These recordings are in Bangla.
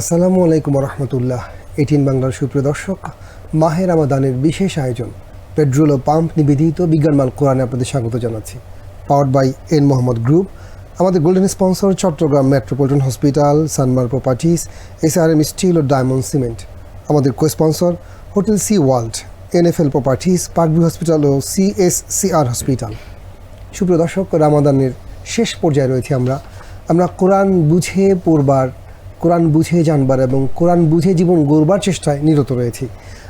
আসসালামু আলাইকুম রহমতুল্লাহ এটিন বাংলার সুপ্রিয় দর্শক মাহের আমাদানের বিশেষ আয়োজন, পেট্রোল ও পাম্প নিবেদিত বিজ্ঞানমাল কোরআনে আপনাদের স্বাগত জানাচ্ছি। Power by N Mohammad group আমাদের golden sponsor Chattogram metropolitan hospital Sanmar properties S R M steel ও ডায়মন্ড সিমেন্ট আমাদের co sponsor hotel sea world NFL properties Parkview hospital ও সিএসসিআর হসপিটাল সুপ্রিয় দর্শক, রামাদানের শেষ পর্যায়ে রয়েছে আমরা। আমরা কোরআন বুঝে পড়বার কোরআন বুঝে জানবার এবং কোরআন বুঝে জীবন গড়বার চেষ্টায় নিরত রয়েছি।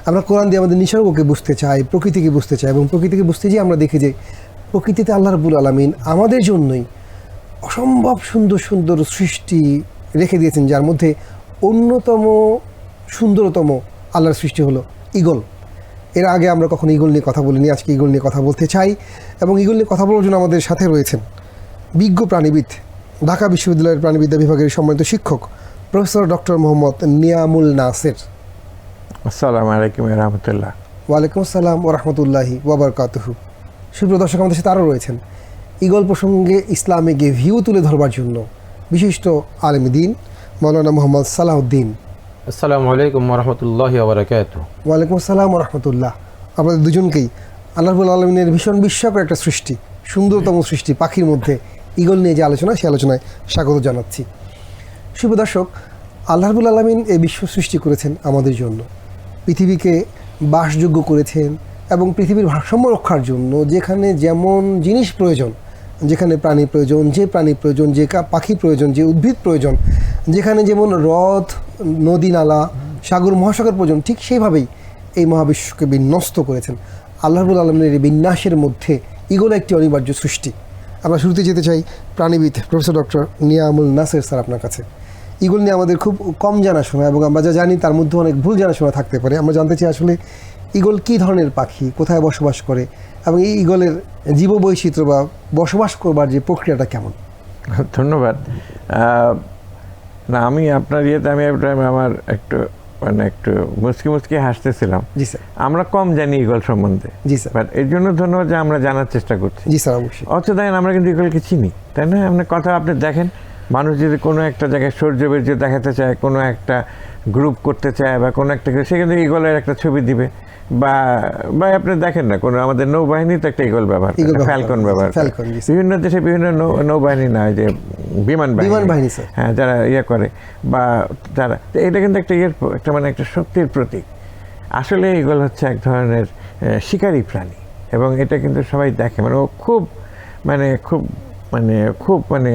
আমরা কোরআন দিয়ে আমাদের নিসর্গকে বুঝতে চাই, প্রকৃতিকে বুঝতে চাই এবং প্রকৃতিকে বুঝতে যেয়ে আমরা দেখি যে প্রকৃতিতে আল্লাহ রবুল আলমিন আমাদের জন্যই অসম্ভব সুন্দর সুন্দর সৃষ্টি রেখে দিয়েছেন, যার মধ্যে অন্যতম সুন্দরতম আল্লাহর সৃষ্টি হলো ইগল এর আগে আমরা কখনো ইগল নিয়ে কথা বলিনি, আজকে ইগল নিয়ে কথা বলতে চাই এবং ইগল নিয়ে কথা বলার জন্য আমাদের সাথে রয়েছেন বিজ্ঞ প্রাণীবিদ, ঢাকা বিশ্ববিদ্যালয়ের প্রাণীবিদ্যা বিভাগের সম্মানিত শিক্ষক প্রফেসর ডক্টর মোহাম্মদ নিয়ামুল নাসের। আসসালামু আলাইকুম রহমতুল্লাহ। ওয়ালাইকুম আসসালাম ও রহমতুল্লাহি ওবরকাতহু সুপ্রিয় দর্শক আমাদের সাথে আরও রয়েছেন ইগল প্রসঙ্গে ইসলামিকে ভিউ তুলে ধরবার জন্য বিশিষ্ট আলেম দিন মৌলানা মোহাম্মদ সালাউদ্দিন আসসালামু আলাইকুম রহমতুল্লাহ বারকাত ওয়ালাইকুম আসসালাম ও রহমতুল্লাহ। আপনাদের দুজনকেই আল্লাহবুল আলমিনের ভীষণ বিস্ময়কর একটা সৃষ্টি সুন্দরতম সৃষ্টি পাখির মধ্যে ইগল নিয়ে যে আলোচনা সে আলোচনায় স্বাগত জানাচ্ছি। শুভ দর্শক আল্লাহবুল আলমিন এই বিশ্ব সৃষ্টি করেছেন আমাদের জন্য। পৃথিবীকে বাসযোগ্য করেছেন এবং পৃথিবীর ভারসাম্য রক্ষার জন্য যেখানে যেমন জিনিস প্রয়োজন, যেখানে প্রাণী প্রয়োজন, যে প্রাণী প্রয়োজন, যে পাখি প্রয়োজন, যে উদ্ভিদ প্রয়োজন, যেখানে যেমন হ্রদ, নদী নালা, সাগর, মহাসাগর প্রয়োজন, ঠিক সেইভাবেই এই মহাবিশ্বকে বিন্যস্ত করেছেন। আল্লাহবুল আলমিনের এই বিন্যাসের মধ্যে ইগল একটি অনিবার্য সৃষ্টি। আমরা শুরুতে যেতে চাই প্রাণীবিদ professor doctor Niamul Naser sir আপনার কাছে। ইগল নিয়ে আমাদের খুব কম জানাশোনা এবং আমরা যা জানি তার মধ্যে অনেক ভুল জানাশোনা থাকতে পারে। আমরা জানতে চাই আসলে ইগল কী ধরনের পাখি কোথায় বসবাস করে এবং এই ইগলের জীববৈচিত্র্য বা বসবাস করবার যে প্রক্রিয়াটা কেমন? ধন্যবাদ। না আমি আপনার ইয়েতে আমি আমার একটু মানে একটু মুচকি মুচকি হাসতেছিলাম। জি স্যার। আমরা কম জানি ইগল সম্বন্ধে। জি স্যার। বাট এর জন্য ধন্যবাদ যে আমরা জানার চেষ্টা করছি। জি স্যার অবশ্যই। অথচ দেখেন আমরা কিন্তু ইগলকে চিনি তাই না? আপনার কথা আপনি দেখেন মানুষ যদি কোনো একটা জায়গায় সৌর্য দেখাতে চায় কোনো একটা গ্রুপ করতে চায় বা কোনো একটা সে কিন্তু ইগলের একটা ছবি দিবে। বা বা আপনি দেখেন না কোনো আমাদের নৌবাহিনী তো একটা ইগল ব্যবহার ফ্যালকন ব্যবহার। বিভিন্ন দেশে বিভিন্ন নৌ- নৌবাহিনী না যে বিমান বাহিনী। বিমান বাহিনী, হ্যাঁ যারা ইয়ে করে বা যারা এটা কিন্তু একটা ইয়ের একটা মানে একটা শক্তির প্রতীক। আসলে এগুলো হচ্ছে এক ধরনের শিকারী প্রাণী এবং এটা কিন্তু সবাই দেখে। মানে ও খুব মানে খুব মানে খুব মানে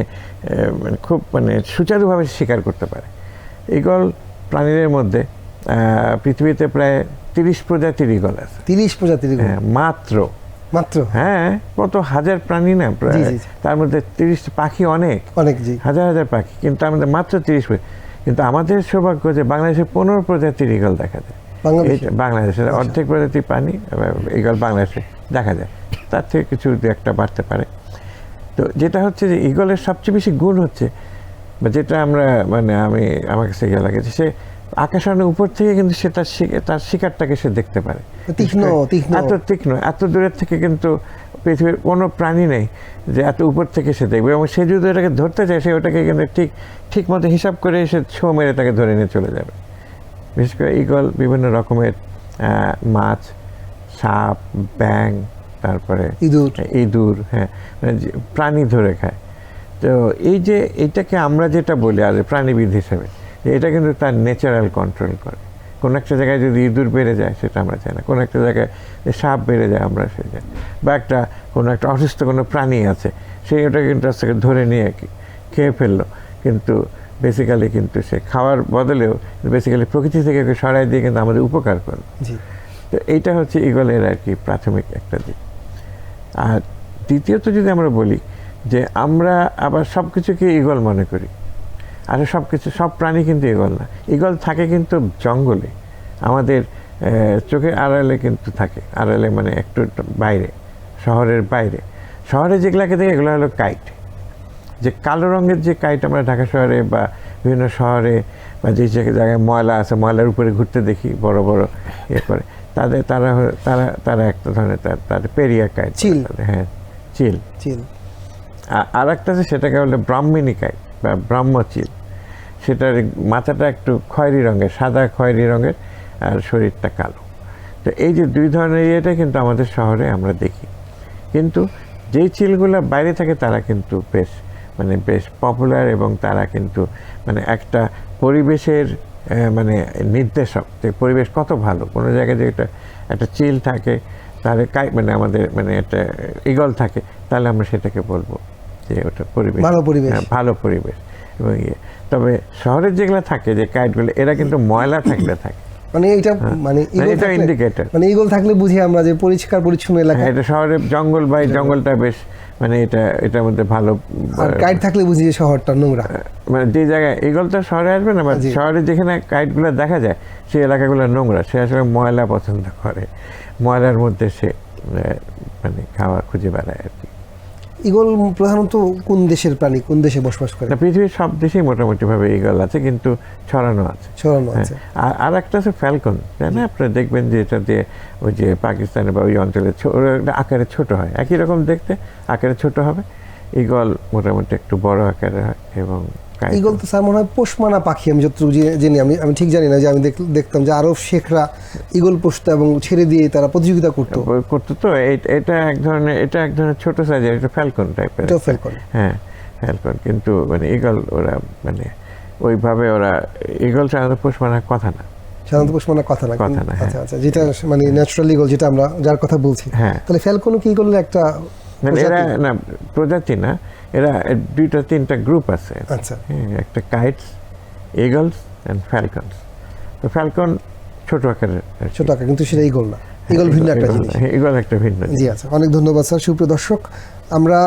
মানে খুব মানে সুচারুভাবে শিকার করতে পারে। ইগল প্রাণীদের মধ্যে পৃথিবীতে প্রায় তিরিশ প্রজাতির ইগল আছে। তিরিশ প্রজাতির হ্যাঁ মাত্র। মাত্র? হ্যাঁ কত হাজার প্রাণী না প্রায়। তার মধ্যে তিরিশ পাখি অনেক। অনেক জি। হাজার হাজার পাখি কিন্তু আমাদের মাত্র তিরিশ কিন্তু আমাদের সৌভাগ্য যে বাংলাদেশে পনেরো প্রজাতির ইগল দেখা যায়। বাংলাদেশের অর্ধেক প্রজাতির প্রাণী ইগল বাংলাদেশে দেখা যায়। তার থেকে কিছু একটা বাড়তে পারে। তো যেটা হচ্ছে যে ইগলের সবচেয়ে বেশি গুণ হচ্ছে বা যেটা আমরা মানে আমি আমার কাছে ইয়ে লাগেছে সে আকাশনের উপর থেকে কিন্তু সে তার তার শিকারটাকে সে দেখতে পারে তীক্ষ্ণ, তীক্ষ্ণ। এত তীক্ষ্ণ এত দূরের থেকে কিন্তু পৃথিবীর কোনো প্রাণী নেই যে এত উপর থেকে সে দেখবে এবং সে যদি ওটাকে ধরতে চায় সে ওটাকে কিন্তু ঠিক ঠিক মতো হিসাব করে সে ছো মেরে তাকে ধরে নিয়ে চলে যাবে বিশেষ করে ইগল বিভিন্ন রকমের মাছ সাপ ব্যাং তারপরে ইঁদুর। ইঁদুর হ্যাঁ মানে প্রাণী ধরে খায়। তো এই যে এইটাকে আমরা যেটা বলি আর প্রাণীবিদ হিসেবে এটা কিন্তু তার ন্যাচারাল কন্ট্রোল করে। কোনো একটা জায়গায় যদি ইঁদুর বেড়ে যায় সেটা আমরা চাই না। কোনো একটা জায়গায় সাপ বেড়ে যায় আমরা সে চাই বা একটা কোনো একটা অসুস্থ কোনো প্রাণী আছে সেই ওটা কিন্তু আজ থেকে ধরে নিয়ে কি- খেয়ে ফেলল। কিন্তু বেসিক্যালি কিন্তু সে খাওয়ার বদলেও বেসিক্যালি প্রকৃতি থেকে সরাই দিয়ে কিন্তু আমাদের উপকার করল। তো এইটা হচ্ছে ইগলের আর কি প্রাথমিক একটা দিক। আর দ্বিতীয়ত যদি আমরা বলি যে আমরা আবার সব কিছুকে ইগল মনে করি, আর সব কিছু সব প্রাণী কিন্তু ইগল না। ইগল থাকে কিন্তু জঙ্গলে, আমাদের চোখের আড়ালে কিন্তু থাকে। আড়ালে মানে একটু বাইরে, শহরের বাইরে। শহরে যেগুলাকে দেখে, এগুলো হলো কাইট যে কালো রঙের যে কাইট আমরা ঢাকা শহরে বা বিভিন্ন শহরে বা যে জায়গায় ময়লা আছে, ময়লার উপরে ঘুরতে দেখি, বড় বড় করে তাদের তারা তারা তারা একটা ধরনের তার- তাদের পেরিয়া বলে চিল। হ্যাঁ চিল। চিল। আর একটা আছে সেটাকে বলে ব্রাহ্মণী কাইট বা ব্রাহ্মচিল সেটার মাথাটা একটু খয়েরি রঙের সাদা খয়েরি রঙের আর শরীরটা কালো। তো এই যে দুই ধরনের ইয়েটা কিন্তু আমাদের শহরে আমরা দেখি। কিন্তু যেই চিলগুলো বাইরে থাকে তারা কিন্তু বেশ মানে বেশ পপুলার এবং তারা কিন্তু মানে একটা পরিবেশের মানে নির্দেশক যে পরিবেশ কত ভালো। কোনো জায়গায় যে একটা একটা চিল থাকে তাহলে কাই মানে আমাদের মানে একটা ইগল থাকে তাহলে আমরা সেটাকে বলব যে ওটা পরিবেশ। ভালো পরিবেশ। হ্যাঁ, ভালো পরিবেশ। এবং ইয়ে তবে শহরের যেগুলো থাকে যে কাইটগুলো এরা কিন্তু ময়লা থাকলে থাকে। মানে এটা মানে না, এটা থাকলে- indicator। মানে ইগল থাকলে বুঝি আমরা যে পরিষ্কার পরিচ্ছন্ন এলাকা। হ্যাঁ, এটা শহরে জঙ্গল বা এই জঙ্গলটা বেশ মানে এটা এটার মধ্যে ভালো কাইট গাইড থাকলে বুঝি যে শহরটা নোংরা। মানে যে জায়গায় এগুলো তো শহরে আসবে না মানে শহরে যেখানে কাইটগুলো দেখা যায় সেই এলাকাগুলো নোংরা। সে আসলে ময়লা পছন্দ করে। ময়লার মধ্যে সে মানে খাওয়া খুঁজে বেড়ায় আর কি। ইগল প্রধানত কোন দেশের প্রাণী কোন দেশে বসবাস করে? পৃথিবীর সব দেশেই মোটামুটি ভাবে ইগল আছে কিন্তু ছড়ানো আছে। ছড়ানো হ্যাঁ, আছে। আর একটা আছে ফ্যালকন তাই না আপনারা? দেখবেন যে এটা দিয়ে ওই যে পাকিস্তানে বা ওই অঞ্চলে আকারে ছোট হয়। একই রকম দেখতে আকারে ছোট হবে। ইগল মোটামুটি একটু বড় আকারে হয় এবং ইগল তো স্যার মনে হয় পোষমানা পাখি আমি যতটুকু জানি আমি আমি ঠিক জানি না যে আমি দেখ- দেখতাম যে আরব শেখরা ইগল পোষতো এবং ছেড়ে দিয়ে তারা প্রতিযোগিতা করতো। করতো তো এটা এক ধরনের এটা এক ধরনের ছোট সাইজের এটা ফ্যালকন টাইপের ফ্যালকন হ্যাঁ ফ্যালকন কিন্তু মানে ইগল ওরা মানে ওইভাবে ওরা ইগল সাধারণত পোষ মানার কথা না। সাধারণত পোষমানা কথা না কথা না, হ্যাঁ। আচ্ছা আচ্ছা যেটা মানে ন্যাচারাল ইগল যেটা আমরা যার কথা বলছি। হ্যাঁ। তাহলে ফ্যালকনও কি ইগলের একটা মানে এরা না প্রজাতি না এরা দুইটা তিনটা গ্রুপ আছে। আচ্ছা। হ্যাঁ, একটা কাইটস ইগলস অ্যান্ড ফ্যালকনস তো ফ্যালকন ছোট আকারের। ছোট আকার কিন্তু সেটা ইগল না। ইগল ভিন্ন একটা জিনিস। হ্যাঁ, ইগল একটা ভিন্ন জি আচ্ছা। অনেক ধন্যবাদ স্যার সুপ্রিয় দর্শক। আমরা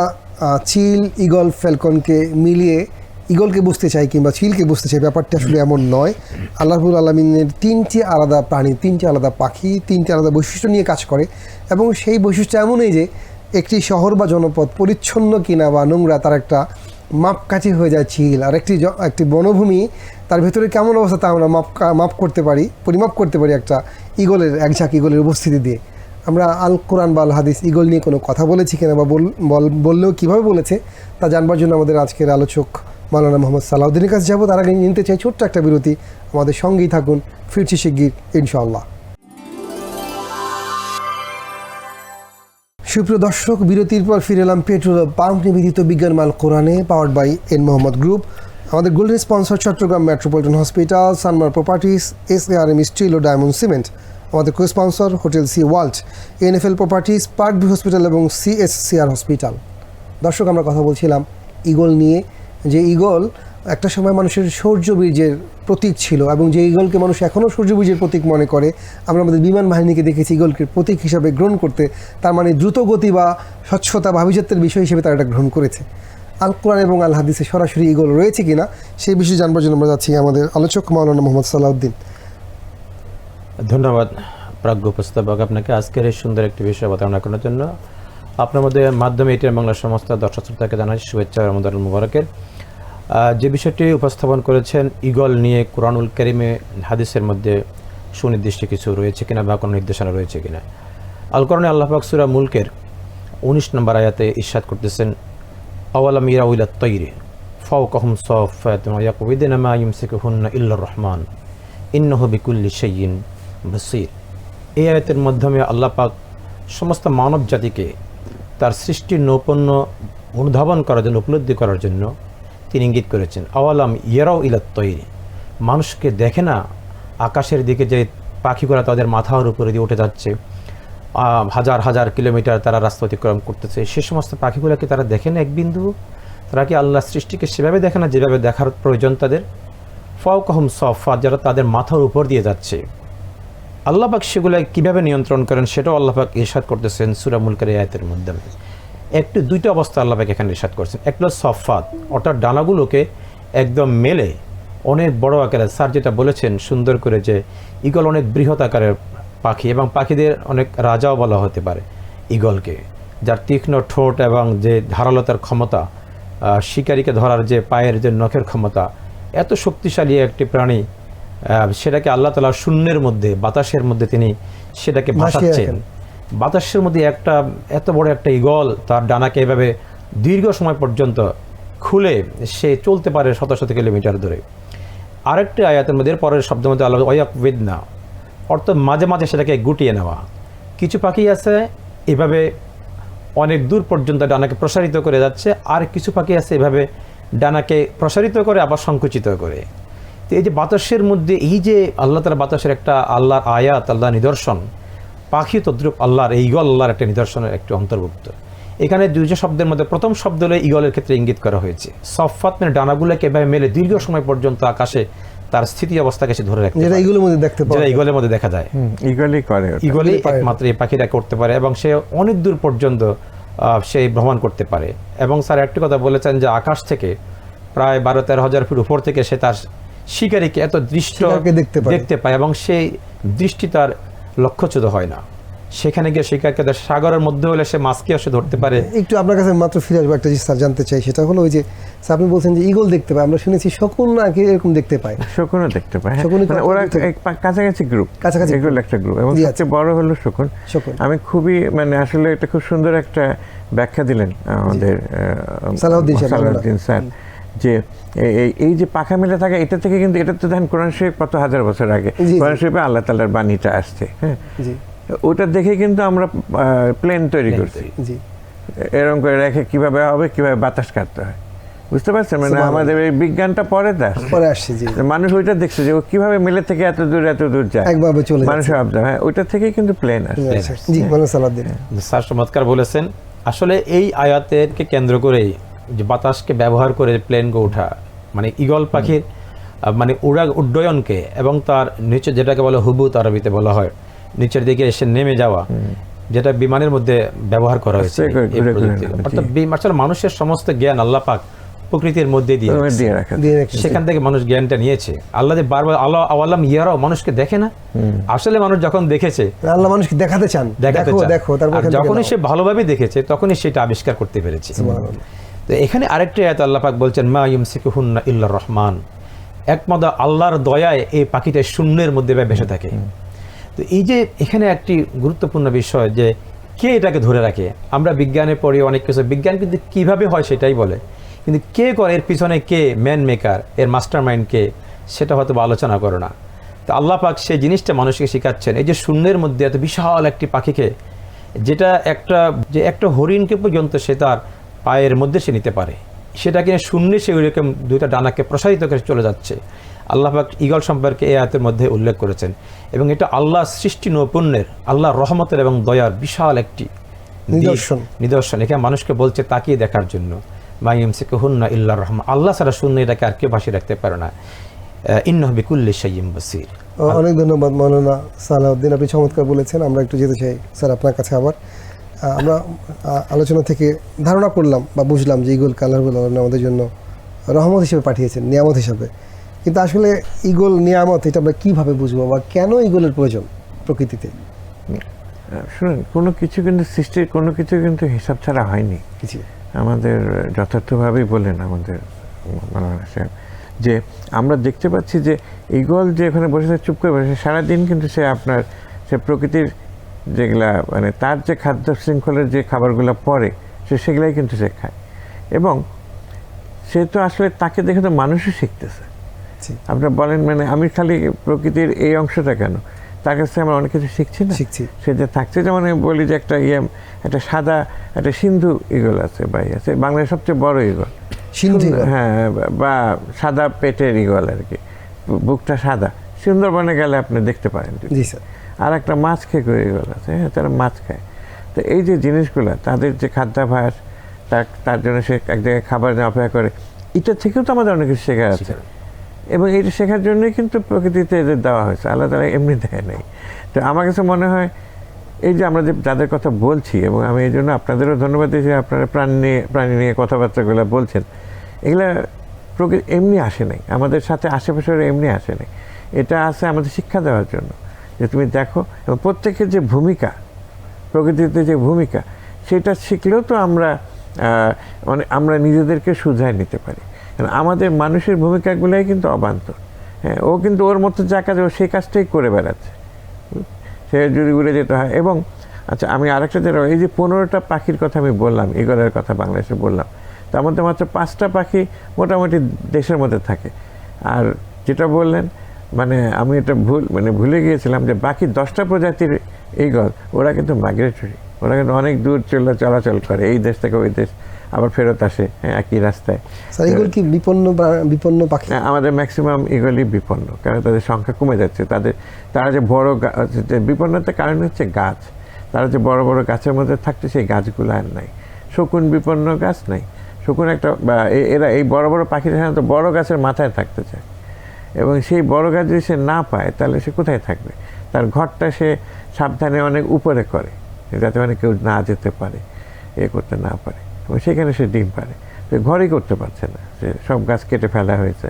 চিল ইগল ফ্যালকনকে মিলিয়ে ইগলকে বুঝতে চাই কিংবা চিলকে বুঝতে চাই ব্যাপারটা আসলে এমন নয়। আল্লাহুল আলমিনের তিনটি আলাদা প্রাণী তিনটি আলাদা পাখি তিনটি আলাদা বৈশিষ্ট্য নিয়ে কাজ করে। এবং সেই বৈশিষ্ট্য এমনই যে একটি শহর বা জনপদ পরিচ্ছন্ন কিনা বা নোংরা, তার একটা মাপকাঠি হয়ে যায় চিল আর একটি একটি বনভূমি, তার ভেতরে কেমন অবস্থা তা আমরা মাপ মাপ করতে পারি, পরিমাপ করতে পারি একটা ইগলের এক ঝাঁক ইগলের উপস্থিতি দিয়ে। আমরা আল কোরআন বা আল হাদিস ইগল নিয়ে কোনো কথা বলেছি কিনা বা বল- বল- বললেও কীভাবে বলেছে, তা জানবার জন্য আমাদের আজকের আলোচক মাওলানা মোহাম্মদ সালাউদ্দিনের কাছে যাব। তার আগে নিতে চাই ছোট্ট একটা বিরতি। আমাদের সঙ্গেই থাকুন, ফিরছি শিগগির, ইনশাআল্লাহ। সুপ্রিয় দর্শক, বিরতির পর ফিরে এলাম পেট্রোল পাম্প নিবেদিত বিজ্ঞান মাল কোরআনে powered by N Mohammad group আমাদের golden sponsor Chattogram metropolitan hospital Sanmar properties S A R M steel O diamond cement আমাদের co sponsor hotel sea world NFL properties park V hospital এবং সিএসসিআর হসপিটাল দর্শক, আমরা কথা বলছিলাম ইগল নিয়ে, যে ইগল একটা সময় মানুষের শৌর্যবীর্যের প্রতীক ছিল এবং যে ইগলকে মানুষ এখনও সূর্যবীর্যের প্রতীক মনে করে, আমরা আমাদের বিমান বাহিনীকে দেখেছি ইগলকে প্রতীক হিসাবে গ্রহণ করতে। তার মানে দ্রুত গতি বা স্বচ্ছতা আভিজাত্যের বিষয় হিসেবে তারা এটা গ্রহণ করেছে। আল কোরআন এবং আল হাদিসে সরাসরি ইগল রয়েছে কিনা, সেই বিষয়ে জানবার জন্য আমরা যাচ্ছি আমাদের আলোচক মাওলানা মোহাম্মদ সালাউদ্দিন। ধন্যবাদ প্রাজ্ঞ উপস্থাপক আপনাকে। আজকের এই সুন্দর একটি বিষয় অবতারণা করার জন্য আপনার মধ্যে মাধ্যমে এটির বাংলা সমস্ত দর্শক শ্রোতাকে জানাই শুভেচ্ছা রমদান মুবারকের। যে বিষয়টি উপস্থাপন করেছেন ইগল নিয়ে কোরআনুল করিমে হাদিসের মধ্যে সুনির্দিষ্ট কিছু রয়েছে কিনা বা কোনো নির্দেশনা রয়েছে কিনা। আল করণে আল্লাহ পাক সুরা মুলকের উনিশ নম্বর আয়াতে ইরশাদ করতেছেন, আওয়ালাম ইরা উইলা তৈরি ফাও কহম সফাত ইয়াকুবিদিন মা ইউমসিকুহুন্না ইল্লার রহমান, ইন্নহ বিকুল্লি শাইইন বসির। এই আয়াতের মাধ্যমে আল্লাহ পাক সমস্ত মানব জাতিকে তার সৃষ্টির নৌপণ্য অনুধাবন করার জন্য, উপলব্ধি করার জন্য তিনি ইঙ্গিত করেছেন, আওয়ালাম ইয়ারাও ইলাত তৈরি। মানুষকে দেখে না, আকাশের দিকে যে পাখিগুলো তাদের মাথার উপরে দিয়ে উঠে যাচ্ছে হাজার হাজার কিলোমিটার তারা রাস্তা অতিক্রম করতেছে, সে সমস্ত পাখিগুলোকে তারা দেখে না এক বিন্দু? তারা কি আল্লাহ সৃষ্টিকে সেভাবে দেখে না, যেভাবে দেখার প্রয়োজন তাদের? ফাউকাহম সফা যারা তাদের মাথার উপর দিয়ে যাচ্ছে। আল্লাপাক সেগুলো কীভাবে নিয়ন্ত্রণ করেন, সেটাও আল্লাপাক ইরশাদ করতেছেন সুরামুলকার আয়াতের মাধ্যমে। একটু দুইটা অবস্থা আল্লাপাক এখানে ইরশাদ করছেন একটা সফাত অর্থাৎ ডানাগুলোকে একদম মেলে অনেক বড় আকারের স্যার যেটা বলেছেন সুন্দর করে যে ইগল অনেক বৃহৎ আকারের পাখি এবং পাখিদের অনেক রাজাও বলা হতে পারে ইগলকে যার তীক্ষ্ণ ঠোঁট এবং যে ধারালতার ক্ষমতা শিকারীকে ধরার যে পায়ের যে নখের ক্ষমতা এত শক্তিশালী একটি প্রাণী সেটাকে আল্লাহ তালা শূন্যের মধ্যে বাতাসের মধ্যে তিনি সেটাকে ভাসাচ্ছেন। বাতাসের মধ্যে একটা, এত বড় একটা ইগল তার ডানাকে এভাবে দীর্ঘ সময় পর্যন্ত খুলে সে চলতে পারে শত শত কিলোমিটার ধরে। আরেকটি আয়াতের মধ্যে পরের শব্দের মধ্যে আল্লাহ অয়াক বেদনা অর্থ মাঝে মাঝে সেটাকে গুটিয়ে নেওয়া। কিছু পাখি আছে, এভাবে অনেক দূর পর্যন্ত ডানাকে প্রসারিত করে যাচ্ছে, আর কিছু পাখি আছে, এভাবে ডানাকে প্রসারিত করে, আবার সংকুচিত করে। তো এই যে বাতাসের মধ্যে, এই যে আল্লাহ তালা বাতাসের একটা আল্লাহর আয়াত আল্লাহ নিদর্শন পাখি তদ্রুপ আল্লাহর এই ইগল আল্লাহর একটা নিদর্শনের একটি অন্তর্ভুক্ত এখানে দুইটা শব্দের মধ্যে প্রথম শব্দ হলো ইগলের ক্ষেত্রে ইঙ্গিত করা হয়েছে সফাত মানে ডানাগুলোকে এভাবে মেলে দীর্ঘ সময় পর্যন্ত আকাশে তার স্থিতি অবস্থাকে সে ধরে রাখতে যেটা পারে। মধ্যে দেখতে পাওয়া যেটা যায়। ইগলের মধ্যে দেখা যায় ইগলই করে। ইগলই একমাত্র এই পাখিটা করতে পারে এবং সে অনেক দূর পর্যন্ত আহ, সে ভ্রমণ করতে পারে এবং স্যার একটি কথা বলেছেন যে আকাশ থেকে প্রায় বারো তেরো হাজার ফিট উপর থেকে সে তার শিকারীকে এত দৃষ্ট দেখতে দেখতে পায় এবং সেই দৃষ্টি তার লক্ষ্যচ্যুত হয় না। সেখানে গিয়ে শিকারকে সাগরের মধ্যে হলে সে মাছকে সে ধরতে পারে। একটু আপনার কাছে মাত্র ফিরে আসব একটা জিনিস স্যার জানতে চাই সেটা হলো ওই যে আপনি বলছেন যে ইগল দেখতে পায় আমরা শুনেছি শকুন নাকি এরকম দেখতে পায়। শকুনও দেখতে পায় হ্যাঁ। মানে ওরা এক কাছাকাছি গ্রুপ কাছাকাছি এগুলো একটা গ্রুপ এবং সবচেয়ে বড় হলো শকুন। শকুন। আমি খুবই মানে আসলে এটা খুব সুন্দর একটা ব্যাখ্যা দিলেন আমাদের সালাউদ্দিন স্যার। যে এই- যে পাখা মেলে থাকা এটা থেকে কিন্তু এটা তো দেখেন কোরআন শরীফ কত হাজার বছর আগে। কোরআন শরীফে আল্লাহ তালার বাণীটা আসছে হ্যাঁ? ওটা দেখে কিন্তু আমরা প্লেন তৈরি করছি। এরকম করে রেখে কীভাবে হবে কীভাবে বাতাস কাটতে হয়। বুঝতে পারছেন? মানে আমাদের এই বিজ্ঞানটা পরে তার পরে আসছে জি। মানুষ ওইটা দেখছে যে ও কীভাবে মেলে থেকে এত দূর এত দূর যায়। একভাবে চলে মানুষ। ভাবতে হ্যাঁ ওইটা থেকেই কিন্তু প্লেন আসে আচ্ছা, জি মানে সালাউদ্দিন। স্যার চমৎকার বলেছেন। আসলে এই আয়াতেরকে কেন্দ্র করেই যে বাতাসকে ব্যবহার করে প্লেনকে ওঠা মানে ইগল পাখির মানে উড়া উড্ডয়নকে এবং তার নিচে যেটাকে বলে হুবুত আরবিতে বলা হয় নিচের দিকে এসে নেমে যাওয়া যেটা বিমানের মধ্যে ব্যবহার করা হয়েছে প্রযুক্তি। নেমে, অর্থাৎ আসলে মানুষের সমস্ত জ্ঞান আল্লাহ পাক প্রকৃতির মধ্যে দিয়ে। সেখান থেকে মানুষ জ্ঞানটা নিয়েছে। আল্লাহ যে বারবার আল্লাহ আওয়ালাম ইয়ারাও মানুষকে দেখে না। আসলে মানুষ যখন দেখেছে আল্লাহ মানুষকে দেখাতে চান। দেখাতে দেখো চান। যখনই সে ভালোভাবে দেখেছে তখনই সেটা আবিষ্কার করতে পেরেছে। তো এখানে আরেকটি আয়াত আল্লাহ পাক বলছেন, মা ইম ইউমসিকুহুন্না ইল্লা রহমান। একমাত্র আল্লাহর দয়ায় এই পাখিটা শূন্যের মধ্যে ভেসে থাকে। তো এই যে এখানে একটি গুরুত্বপূর্ণ বিষয় যে কে এটাকে ধরে রাখে, আমরা বিজ্ঞানে পড়ি অনেক কিছু, বিজ্ঞান কিন্তু কীভাবে হয় সেটাই বলে। কিন্তু কে করে, এর পিছনে কে, ম্যান মেকার, এর মাস্টার মাইন্ড কে, সেটা হয়তো আলোচনা করো না। তো আল্লাহ পাক সেই জিনিসটা মানুষকে শেখাচ্ছেন, এই যে শূন্যের মধ্যে এত বিশাল একটি পাখিকে, যেটা একটা, যে একটা হরিণকে পর্যন্ত সে তার পায়ের মধ্যে সে নিতে পারে। সেটা কিনা শূন্যে সে ওইরকম দুইটা ডানাকে প্রসারিত করে চলে যাচ্ছে। আল্লাহ ইগল সম্পর্কে এই আয়াতের মধ্যে উল্লেখ করেছেন। এবং এটা আল্লাহ সৃষ্টি নৈপুণ্যের আল্লাহ রহমতের এবং দয়ার বিশাল একটি নিদর্শন। নিদর্শন। এখানে মানুষকে বলছে তাকিয়ে দেখার জন্য। মাইমসিকে হুন্না ইল্লা রহমান আল্লাহ ছাড়া শূন্য এটাকে আর কেউ ভাসিয়ে রাখতে পারে না। সাইয়িম বসির। অনেক ধন্যবাদ মৌলানা সালাউদ্দিন। আপনি চমৎকার বলেছেন। আমরা একটু যেতে চাই। স্যার আপনার কাছে আবার। আমরা আলোচনা থেকে ধারণা করলাম বা বুঝলাম যে ইগল কালারগুলো আমাদের জন্য রহমত হিসেবে পাঠিয়েছেন নিয়ামত হিসাবে। কিন্তু আসলে ইগল নিয়ামত এটা আমরা কীভাবে বুঝব বা কেন ইগলের প্রয়োজন প্রকৃতিতে? শুনুন কোনো কিছু কিন্তু সৃষ্টির কোনো কিছু কিন্তু হিসাব ছাড়া হয়নি। আমাদের যথার্থভাবেই বললেন আমাদের সাহেব যে আমরা দেখতে পাচ্ছি যে ইগল যে এখানে বসে চুপ করে বসে সারাদিন কিন্তু সে আপনার সে প্রকৃতির যেগুলা মানে তার যে খাদ্য শৃঙ্খলের যে খাবারগুলো পড়ে সে সেগুলাই কিন্তু সে খায়। এবং সে তো আসলে তাকে দেখে তো মানুষই শিখতেছে। আপনার বলেন মানে আমি খালি প্রকৃতির এই অংশটা কেন? তার কাছে আমরা অনেক কিছু শিখছি না? শিখছি। সে যে থাকছে যেমন আমি বলি যে একটা ইয়ে একটা সাদা একটা সিন্ধু ইগল আছে বাই আছে বাংলার সবচেয়ে বড় ইগল সিন্ধু। হ্যাঁ বা সাদা পেটের ইগল আর কি। বুকটা সাদা। সুন্দরবনে গেলে আপনি দেখতে পারেন। জি স্যার। আর একটা মাছ খেয়ে করে আছে হ্যাঁ তারা মাছ খায়। তো এই যে জিনিসগুলো তাদের যে খাদ্যাভ্যাস তার তার জন্য সে এক জায়গায় খাবার নিয়ে অপেক্ষা করে এটা থেকেও তো আমাদের অনেক কিছু শেখার আছে। এবং এটা শেখার জন্যই কিন্তু প্রকৃতিতে এদের দেওয়া হয়েছে আল্লাহ তারা এমনি দেয় নাই। তো আমার কাছে মনে হয় এই যে আমরা যে যাদের কথা বলছি এবং আমি এই জন্য আপনাদেরও ধন্যবাদ দিয়েছি আপনারা প্রাণ নিয়ে প্রাণী নিয়ে কথাবার্তাগুলো বলছেন এগুলা প্রকৃতি এমনি আসে নাই আমাদের সাথে আশেপাশের এমনি আসে নাই। এটা আছে আমাদের শিক্ষা দেওয়ার জন্য। যে তুমি দেখো, এবং প্রত্যেকের যে ভূমিকা, প্রকৃতিতে যে ভূমিকা, সেটা শিখলেও তো আমরা মানে আমরা নিজেদেরকে শুধরায় নিতে পারি। কারণ আমাদের মানুষের ভূমিকাগুলোই কিন্তু অবান্তর। হ্যাঁ ও কিন্তু ওর মতো যা কাজ, ও সেই কাজটাই করে বেড়াচ্ছে। সে যদি উড়ে যেতে, হয়, এবং আচ্ছা আমি আরেকটা যেটা, এই যে পনেরোটা পাখির কথা আমি বললাম ইগলের কথা বাংলাদেশে বললাম, তার মধ্যে মাত্র পাঁচটা পাখি মোটামুটি দেশের মধ্যে থাকে। আর যেটা বললেন মানে আমি এটা ভুল মানে ভুলে গিয়েছিলাম যে বাকি দশটা প্রজাতির এইগল ওরা কিন্তু মাইগ্রেটরি ওরা কিন্তু অনেক দূর চলে চলাচল করে এই দেশ থেকে ওই দেশ আবার ফেরত আসে হ্যাঁ, একই রাস্তায়। এগুলো কি বিপন্ন বিপন্ন পাখি? হ্যাঁ, আমাদের ম্যাক্সিমাম এগুলি বিপন্ন কারণ তাদের সংখ্যা কমে যাচ্ছে। তাদের তারা যে বড় বিপন্নতার কারণ হচ্ছে গাছ। তারা যে বড় বড় গাছের মধ্যে থাকছে সেই গাছগুলো আর নাই। শকুন বিপন্ন গাছ নাই। শকুন একটা এরা এই বড় বড় পাখিরা সাধারণত বড় গাছের মাথায় থাকতে চায়। এবং সেই বড় গাছ যদি সে না পায় তাহলে সে কোথায় থাকবে? তার ঘরটা সে সাবধানে অনেক উপরে করে যাতে মানে কেউ না যেতে পারে এ করতে না পারে। এবং সেখানে সে ডিম পারে সে ঘরই করতে পারছে না। সে সব গাছ কেটে ফেলা হয়েছে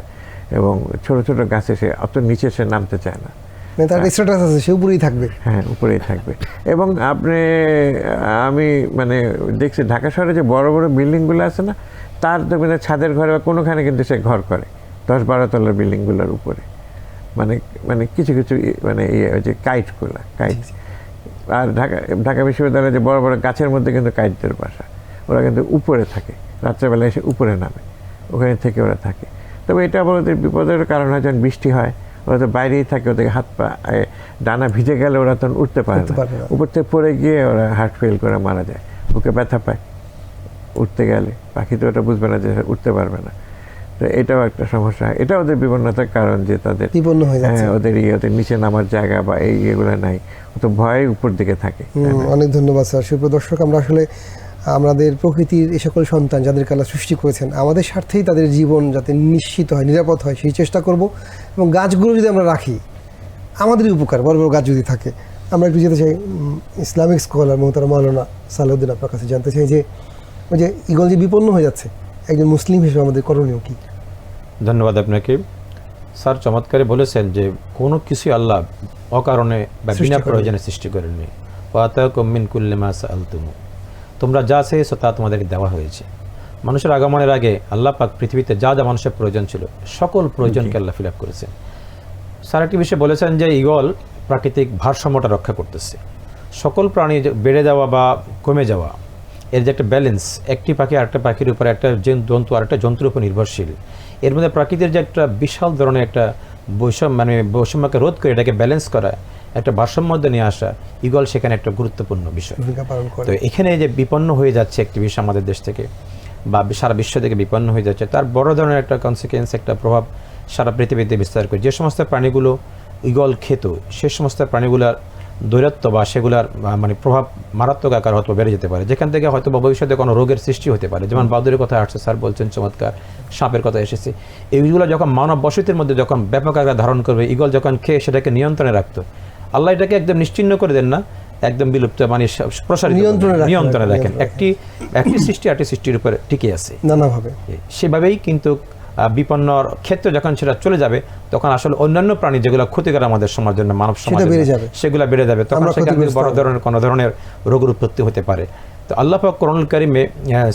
এবং ছোট ছোট গাছে সে অত নিচে সে নামতে চায় না। মানে তার স্ট্যাটাস আছে সে উপরেই থাকবে। হ্যাঁ উপরেই থাকবে। এবং আপনি আমি মানে দেখছি ঢাকা শহরে যে বড় বড় বিল্ডিংগুলো আছে না তার দেখবেন যে ছাদের ঘরে বা কোনোখানে কিন্তু সে ঘর করে। দশ বারো তলার বিল্ডিংগুলোর উপরে। মানে মানে কিছু কিছু মানে ইয়ে ওই যে কাইটগুলো কাইট। আর ঢাকা ঢাকা বিশ্ববিদ্যালয়ে যে বড় বড় গাছের মধ্যে কিন্তু কাইটদের বাসা। ওরা কিন্তু উপরে থাকে রাত্রেবেলা এসে উপরে নামে। ওখানে থেকে ওরা থাকে। তবে এটা আবার ওদের বিপদের কারণ হয় যখন বৃষ্টি হয় ওরা তো বাইরেই থাকে ওদের হাত পা ডানা ভিজে গেলে ওরা তখন উঠতে পারে না। উপর থেকে পড়ে গিয়ে ওরা হার্ট ফেল করে মারা যায়। বুকে ব্যথা পায়। উঠতে গেলে। পাখি তো ওটা বুঝবে না যে উঠতে পারবে না। তো এটাও একটা সমস্যা। এটা ওদের বিপন্নতার কারণ যে তাদের বিপন্ন হয়ে যাচ্ছে। হ্যাঁ, ওদের ইয়ে ওদের নিচে নামার জায়গা বা এই ইয়েগুলো নাই। তো ভয়ে উপর দিকে থাকে। অনেক ধন্যবাদ স্যার। সুপ্রদর্শক আমরা আসলে আমাদের প্রকৃতির এই সকল সন্তান যাদেরকে আল্লাহ সৃষ্টি করেছেন আমাদের স্বার্থেই তাদের জীবন যাতে নিশ্চিত হয় নিরাপদ হয় সেই চেষ্টা করব। এবং গাছগুলো যদি আমরা রাখি আমাদেরই উপকার বড় বড় গাছ যদি থাকে। আমরা একটু যেতে চাই ইসলামিক স্কলার মোহতারা মাওলানা সালাউদ্দিন আপনার কাছে জানতে চাই যে ওই যে ইগল যে বিপন্ন হয়ে যাচ্ছে একজন মুসলিম হিসেবে আমাদের করণীয় কি? ধন্যবাদ আপনাকে। স্যার চমৎকারে বলেছেন যে কোনো কিছু আল্লাহ অকারণে বা বিনা। প্রয়োজনে সৃষ্টি করেননি। ওয়াতাকুম মিন কুল্লি মা তোমরা যা চেয়েছো তা তোমাদেরকে দেওয়া হয়েছে। মানুষের আগমনের আগে আল্লাহ পাক পৃথিবীতে যা যা মানুষের প্রয়োজন ছিল সকল প্রয়োজনকে আল্লাহ ফিল আপ করেছেন। স্যার একটি বিষয়ে বলেছেন যে ইগল প্রাকৃতিক ভারসাম্যটা রক্ষা করতেছে। সকল প্রাণী বেড়ে যাওয়া বা কমে যাওয়া এর যে একটা ব্যালেন্স একটি পাখি আরেকটা পাখির উপর একটা জন- জন্তু আরেকটা জন্তুর উপর নির্ভরশীল। এর মধ্যে প্রাকৃতির যে একটা বিশাল ধরনের একটা বৈষম্য মানে বৈষম্যকে রোধ করে এটাকে ব্যালেন্স করা একটা ভারসাম্য মধ্যে নিয়ে আসা ইগল সেখানে একটা গুরুত্বপূর্ণ বিষয়। তো এখানে যে বিপন্ন হয়ে যাচ্ছে একটি বিষয় আমাদের দেশ থেকে বা সারা বিশ্ব থেকে বিপন্ন হয়ে যাচ্ছে তার বড় ধরনের একটা কনসিকুয়েন্স একটা প্রভাব সারা পৃথিবীতে বিস্তার করে। যে সমস্ত প্রাণীগুলো ইগল খেত সে সমস্ত প্রাণীগুলোর দৈরত্ব বা সেগুলার মানে প্রভাব মারাত্মক আকার হয়তো বেড়ে যেতে পারে। যেখান থেকে হয়তো বা ভবিষ্যতে কোনো রোগের সৃষ্টি হতে পারে। যেমন বাদুরের কথা আসছে স্যার বলছেন চমৎকার সাপের কথা এসেছে। এইগুলো যখন মানব বসতির মধ্যে যখন ব্যাপক আকার ধারণ করবে ইগল যখন খেয়ে সেটাকে নিয়ন্ত্রণে রাখতো আল্লাহ এটাকে একদম নিশ্চিন্ন করে দেন না একদম বিলুপ্ত মানে প্রসারিত নিয়ন্ত্রণে রাখেন, নিয়ন্ত্রণে রাখেন। একটি একটি সৃষ্টি আরেকটি সৃষ্টির উপরে টিকে আছে। নানাভাবে। সেভাবেই কিন্তু বিপন্নর ক্ষেত্রে যখন সেটা চলে যাবে তখন আসলে অন্যান্য প্রাণী যেগুলো ক্ষতিকর আমাদের সমাজ জন্য মানব সমাজ বেড়ে যাবে। সেগুলো বেড়ে যাবে তখন আমরা সেখান থেকে ক্ষতিগ্রস্ত বড় হব। ধরনের কোনো ধরনের রোগের উৎপত্তি হতে পারে তো আল্লাহ পাক কোরআনুল কারিমে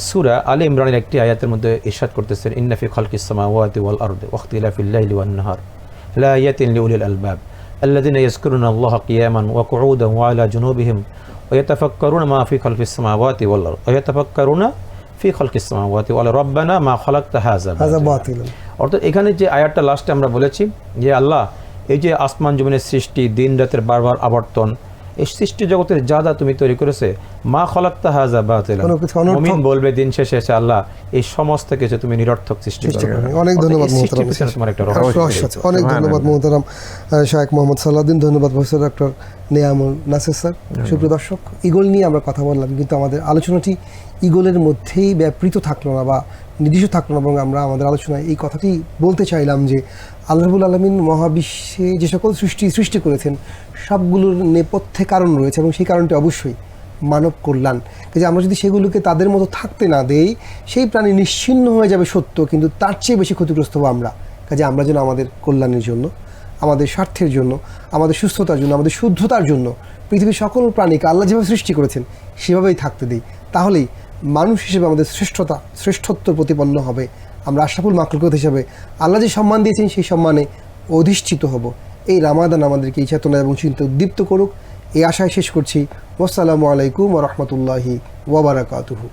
সুরা আলী ইমরানের একটি আয়াতের মধ্যে ইরশাদ করতেছেন ইন্নাফি খালকিস সামাওয়াতি ওয়াল আরদি ওয়াখতিলাফিল লাইলি ওয়ান নাহার লা ইয়াতিন লিউলিল আলবাব الذين يذكرون الله قياما وقعودا وعلى جنوبهم ويتفكرون ما في خلق السماوات والارض ويتفكرون ফি খলকি সামাওয়াতি ওয়াল রব্বানা মা খলাকতা হাযা হাযা বাতিল। অর্থাৎ এখানে যে আয়াতটা লাস্টে আমরা বলেছি যে আল্লাহ এই যে আসমান জমিনের সৃষ্টি দিন রাতের বারবার আবর্তন এই সৃষ্টি জগতের যা যা তুমি তৈরি করেছে মা খলাক্তা হাজা বা মমিন বলবে দিন শেষে এসে আল্লাহ এই সমস্ত কিছু তুমি নিরর্থক সৃষ্টি অনেক ধন্যবাদ মোহতারাম। তোমার একটা। অনেক ধন্যবাদ মোহতারাম শায়েখ মোহাম্মদ সাল্লাউদ্দিন ধন্যবাদ professor doctor Neyamul Nasir sir. সুপ্রিয় দর্শক ইগল নিয়ে আমরা কথা বললাম কিন্তু আমাদের আলোচনাটি ইগলের মধ্যেই ব্যাপৃত থাকল না বা নির্দিষ্ট থাকল না এবং আমরা আমাদের আলোচনায় এই কথাটি বলতে চাইলাম যে আল্লাহবুল আলমিন মহাবিশ্বে যে সকল সৃষ্টি সৃষ্টি করেছেন, সবগুলোর নেপথ্যে কারণ রয়েছে এবং সেই কারণটি অবশ্যই মানব কল্যাণ। যে আমরা যদি সেগুলোকে তাদের মতো থাকতে না দেই, সেই প্রাণী নিশ্চিন্ন হয়ে যাবে সত্য, কিন্তু তার চেয়ে বেশি ক্ষতিগ্রস্ত হব আমরা। কাজে আমরা যেন আমাদের কল্যাণের জন্য, আমাদের স্বার্থের জন্য, আমাদের সুস্থতার জন্য, আমাদের শুদ্ধতার জন্য পৃথিবীর সকল প্রাণীকে আল্লাহ যেভাবে সৃষ্টি করেছেন, সেভাবেই থাকতে দিই। তাহলেই মানুষ হিসেবে আমাদের শ্রেষ্ঠতা, শ্রেষ্ঠত্ব প্রতিপন্ন হবে। আমরা আশরাফুল মাকলুকত হিসাবে আল্লাহ যে সম্মান দিয়েছেন, সেই সম্মানে অধিষ্ঠিত হব। এই রামাদান আমাদেরকে এই চেতনা এবং চিন্তা উদ্দীপ্ত করুক। এই আশায় শেষ করছি। ওসালামু আলাইকুম রহমতুল্লাহি ওবরাকাতুহু